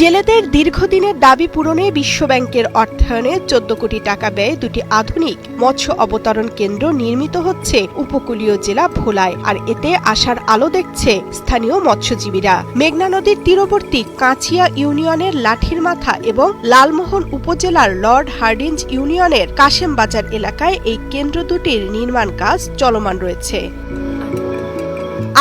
জেলেদের দীর্ঘদিনের দাবি পূরণে বিশ্বব্যাংকের অর্থায়নে চোদ্দ কোটি টাকা ব্যয়ে দুটি আধুনিক মৎস্য অবতরণ কেন্দ্র নির্মিত হচ্ছে উপকূলীয় জেলা ভোলায়, আর এতে আশার আলো দেখছে স্থানীয় মৎস্যজীবীরা। মেঘনা নদীর তীরবর্তী কাঁচিয়া ইউনিয়নের লাঠির মাথা এবং লালমোহন উপজেলার লর্ড হার্ডিঞ্জ ইউনিয়নের কাশেমবাজার এলাকায় এই কেন্দ্র দুটির নির্মাণ কাজ চলমান রয়েছে।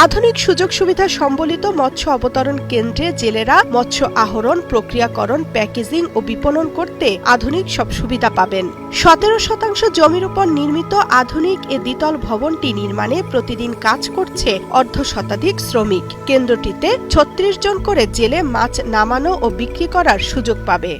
আধুনিক সুযোগ সুবিধা সম্বলিত মৎস্য অবতরণ কেন্দ্রে জেলেরা মৎস্য আহরণ, প্রক্রিয়াকরণ, প্যাকেজিং ও বিপণন করতে আধুনিক সব সুবিধা পাবেন। সতেরো শতাংশ জমির উপর নির্মিত আধুনিক এ দ্বিতল ভবনটি নির্মাণে প্রতিদিন কাজ করছে অর্ধ শতাধিক শ্রমিক। কেন্দ্রটিতে ছত্রিশ জন করে জেলে মাছ নামানো ও বিক্রি করার সুযোগ পাবে।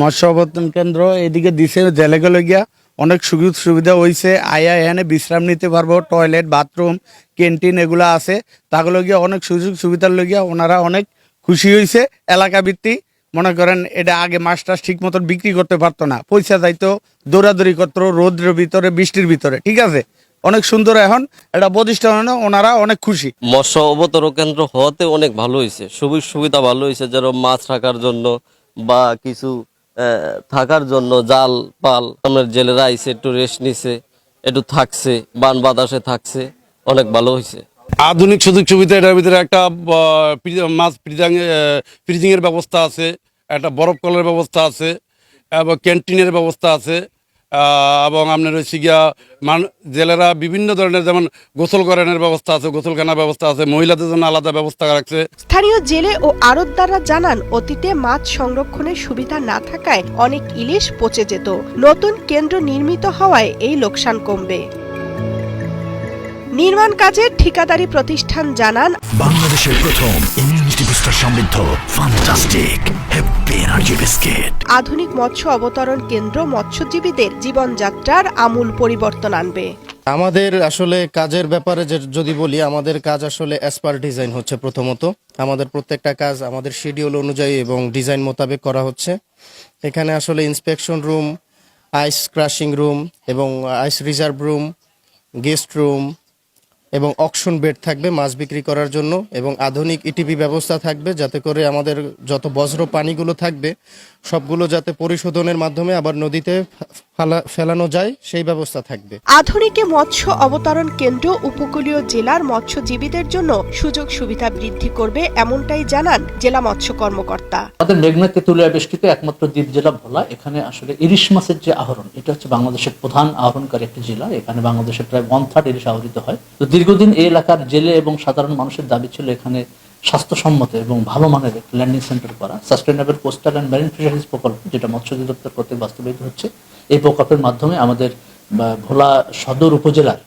মৎস্য অবতরণ কেন্দ্র এদিকে দিছে জেলে গিয়া অনেক সুযোগ সুবিধা হয়েছে আয়া এখানে বিশ্রাম নিতে পারব টয়লেট বাথরুম ক্যান্টিন এগুলো আছে। তাগুলো গিয়ে অনেক সুযোগ সুবিধার লগিয়া ওনারা অনেক খুশি হয়েছে এলাকা ভিত্তিক মনে করেন এটা আগে মাছ টাছ ঠিক মতন বিক্রি করতে পারতো না। পয়সা যাইতো দৌড়াদৌড়ি করতো, রোদ্রের ভিতরে, বৃষ্টির ভিতরে, ঠিক আছে? অনেক সুন্দর এখন, এটা প্রতিষ্ঠান ওনারা অনেক খুশি। মৎস্য অবতরণ কেন্দ্র হওয়াতে অনেক ভালো হয়েছে সুবিধ ভালো হয়েছে যেরকম মাছ রাখার জন্য বা কিছু থাকার জন্য জাল, পাল আমার জেলেরা আইসে একটু রেস্ট নিছে, একটু থাকছে, বান বাতাসে থাকছে, অনেক ভালো হয়েছে আধুনিক সুযোগ সুবিধা এটার ভিতরে একটা মাছ ফ্রিজিংয়ের ফ্রিজিং ব্যবস্থা আছে, একটা বরফ কলের ব্যবস্থা আছে, এবং ক্যান্টিনের ব্যবস্থা আছে। এবং আপনার হচ্ছে গিয়া মান জেলেরা বিভিন্ন ধরনের যেমন গোসল করানোর ব্যবস্থা আছে গোসলখানার ব্যবস্থা আছে মহিলাদের জন্য আলাদা ব্যবস্থা রাখছে। স্থানীয় জেলে ও আড়তদাররা জানান অতীতে মাছ সংরক্ষণের সুবিধা না থাকায় অনেক ইলিশ পচে যেত। নতুন কেন্দ্র নির্মিত হওয়ায় এই লোকসান কমবে। নির্মাণ কাজের ঠিকাদারি প্রতিষ্ঠান জানান বাংলাদেশের প্রথম সমৃদ্ধ ফান্টাস্টিক হ্যাপি এনার্জি বিস্কিট আধুনিক মৎস্য অবতরণ কেন্দ্র মৎস্যজীবীদের জীবনযাত্রার আমূল পরিবর্তন আনবে। আমাদের আসলে কাজের ব্যাপারে যে- যদি বলি আমাদের কাজ আসলে অ্যাসপার ডিজাইন হচ্ছে প্রথমত। আমাদের প্রত্যেকটা কাজ আমাদের শিডিউল অনুযায়ী এবং ডিজাইন মোতাবেক করা হচ্ছে। এখানে আসলে inspection room ice crushing room এবং ice reserve room guest room এবং অকশন বেড থাকবে মাছ বিক্রি করার জন্য এবং আধুনিক ইটিপি ব্যবস্থা থাকবে যাতে করে আমাদের যত বজ্র পানিগুলো থাকবে, সবগুলো যাতে পরিশোধনের মাধ্যমে আবার নদীতে ফেলানো যায় সেই ব্যবস্থা থাকবে। আধুনিকে মৎস্য অবতরণ কেন্দ্র উপকূলীয় জেলার মৎস্যজীবীদের জন্য সুযোগ সুবিধা বৃদ্ধি করবে এমনটাই জানান জেলা মৎস্য কর্মকর্তা। আমাদের মেঘনা তেঁতুলিয়া বেষ্টিত একমাত্র দ্বীপ জেলা ভোলা। এখানে আসলে ইলিশ মাছের যে আহরণ এটা হচ্ছে বাংলাদেশের প্রধান আহরণকারী একটি জেলা। এখানে বাংলাদেশের প্রায় ওয়ান থার্ড ইলিশ আহরিত হয়। তো দীর্ঘদিন এই এলাকার জেলে এবং সাধারণ মানুষের দাবি ছিল এখানে স্বাস্থ্যসম্মত এবং ভালো মানের একটি ল্যান্ডিং সেন্টার করা sustainable coastal and marine fisheries প্রকল্প, যেটা মৎস্য অধিদপ্তর কর্তৃক বাস্তবায়িত হচ্ছে। এই প্রকল্পের মাধ্যমে আমাদের ভোলা সদর উপজেলার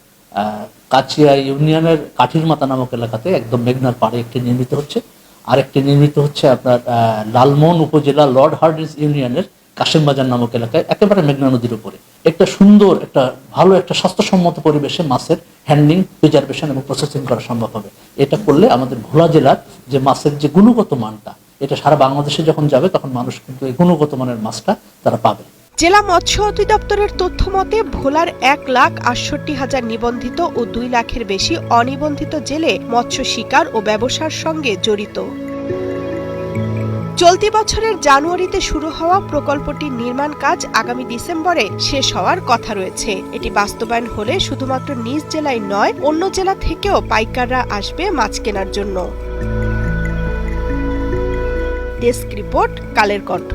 কাচিয়া ইউনিয়নের কাঠির মাতা নামক এলাকাতে একদম মেঘনার পাড়ে একটি নির্মিত হচ্ছে। আরেকটি নির্মিত হচ্ছে আপনার লালমোহন উপজেলা লর্ড হার্ডিস ইউনিয়নের কাশিমবাজার নামক এলাকায় একেবারে মেঘনা নদীর উপরে। একটা সুন্দর, একটা ভালো, একটা স্বাস্থ্যসম্মত পরিবেশে মাছের হ্যান্ডলিং প্রিজার্ভেশন এবং প্রসেসিং করা সম্ভব হবে। এটা করলে আমাদের ভোলা জেলার যে মাছের যে গুণগত মানটা, এটা সারা বাংলাদেশে যখন যাবে, তখন মানুষ কিন্তু এই গুণগত মানের মাছটা তারা পাবে। জেলা মৎস্য অধিদপ্তরের তথ্য মতে, ভোলার এক লাখ আটষট্টি হাজার নিবন্ধিত ও দুই লাখের বেশি অনিবন্ধিত জেলে মৎস্য শিকার ও ব্যবসার সঙ্গে জড়িত। চলতি বছরের জানুয়ারিতে শুরু হওয়া প্রকল্পটির নির্মাণ কাজ আগামী ডিসেম্বরে শেষ হওয়ার কথা রয়েছে। এটি বাস্তবায়ন হলে শুধুমাত্র নিজ জেলায় নয়, অন্য জেলা থেকেও পাইকাররা আসবে মাছ কেনার জন্য। Desk report, Kaler Kantho.